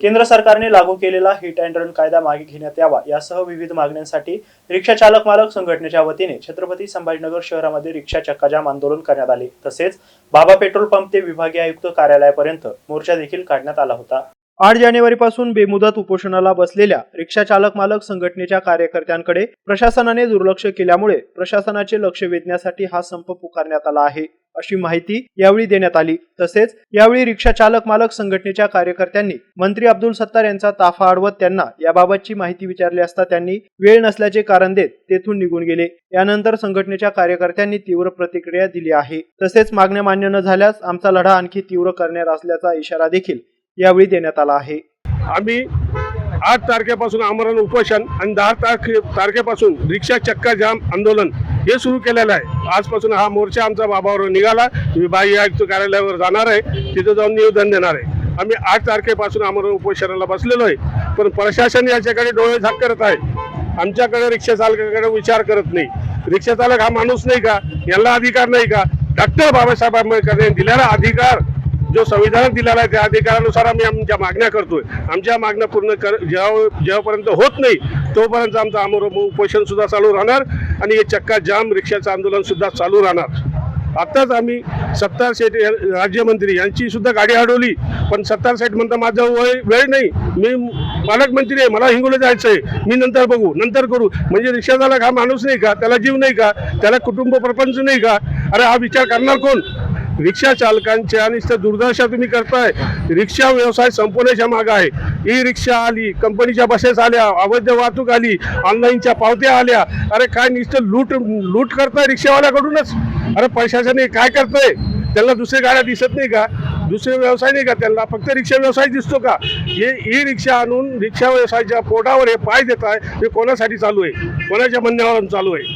केंद्र सरकारने लागू केलेला हिट अँड रन कायदा मागे घेण्यात यावा यासह विविध मागण्यांसाठी रिक्षा चालक मालक संघटनेच्या वतीने छत्रपती संभाजीनगर शहरामध्ये रिक्षा चक्काजाम आंदोलन करण्यात आले. तसेच बाबा पेट्रोल पंप ते विभागीय आयुक्त कार्यालयापर्यंत मोर्चा देखील काढण्यात आला होता. आठ जानेवारीपासून बेमुदत उपोषणाला बसलेल्या रिक्षा चालक मालक संघटनेच्या कार्यकर्त्यांकडे प्रशासनाने दुर्लक्ष केल्यामुळे प्रशासनाचे लक्ष वेधण्यासाठी हा संप पुकारण्यात आला आहे. अशी माहिती यावेळी देण्यात आली. तसेच यावेळी रिक्षा चालक मालक संघटनेच्या कार्यकर्त्यांनी मंत्री अब्दुल सत्तार यांचा ताफा अडवत त्यांना याबाबतची माहिती विचारली असता त्यांनी वेळ नसल्याचे कारण देत तेथून निघून गेले. यानंतर संघटनेच्या कार्यकर्त्यांनी तीव्र प्रतिक्रिया दिली आहे. तसेच मागण्या मान्य न झाल्यास आमचा लढा आणखी तीव्र करणार असल्याचा इशारा देखील यावेळी देण्यात आला आहे. आम्ही आठ तारखेपासून आमरण उपोषण आणि दहा तारखे तारखेपासून रिक्षा चक्का जाम आंदोलन हे सुरू केलेलं आहे. आजपासून हा मोर्चा आमचा बाबावर निघाला. विभागीय आयुक्त कार्यालयावर जाणार आहे. तिथं जाऊन निवेदन देणार आहे. आम्ही आठ तारखेपासून आम्हाला उपोषणाला बसलेलो आहे. पण प्रशासन याच्याकडे डोळे झाक करत आहे. आमच्याकडे रिक्षा चालकाकडे विचार करत नाही. रिक्षा चालक हा माणूस नाही का? याला अधिकार नाही का? डॉक्टर बाबासाहेब आंबेडकर यांनी दिलेला अधिकार जो संविधानात दिलेला आहे त्या अधिकारानुसार आम्ही आमच्या मागण्या करतोय. आमच्या मागण्या पूर्ण कर जेव्हा जेव्हापर्यंत होत नाही तोपर्यंत आमचं आमर उपोषण सुद्धा चालू राहणार. आणि हे चक्का जाम रिक्षाचं आंदोलन सुद्धा चालू राहणार. आत्ताच आम्ही सत्तार सेठ राज्यमंत्री यांची सुद्धा गाडी अडवली. पण सत्तार सेठ म्हणता माझं वय वेळ नाही. मी पालकमंत्री आहे. मला हिंगोली जायचं आहे मी नंतर बघू. नंतर करू. म्हणजे रिक्षा झाला हा माणूस नाही का? त्याला जीव नाही का? त्याला कुटुंब प्रपंच नाही का? अरे हा विचार करणार कोण? रिक्षा चालकांच्या आणि दुर्दशा तुम्ही करताय. रिक्षा व्यवसाय संपवण्याच्या मागं आहे. ई रिक्षा आली कंपनीच्या बसेस आल्या अवैध वाहतूक आली ऑनलाईनच्या पावत्या आल्या. अरे काय नुसतं लूट लूट करताय रिक्षावाल्याकडूनच? अरे पैशाच्याने काय करताय? त्यांना दुसऱ्या गाड्या दिसत नाही का? दुसरे व्यवसाय नाही का त्यांना? फक्त रिक्षा व्यवसाय दिसतो का? हे ई रिक्षा आणून रिक्षा व्यवसायाच्या पोटावर हे पाय देत आहे हे कोणासाठी चालू आहे? कोणाच्या म्हणण्यावर चालू आहे?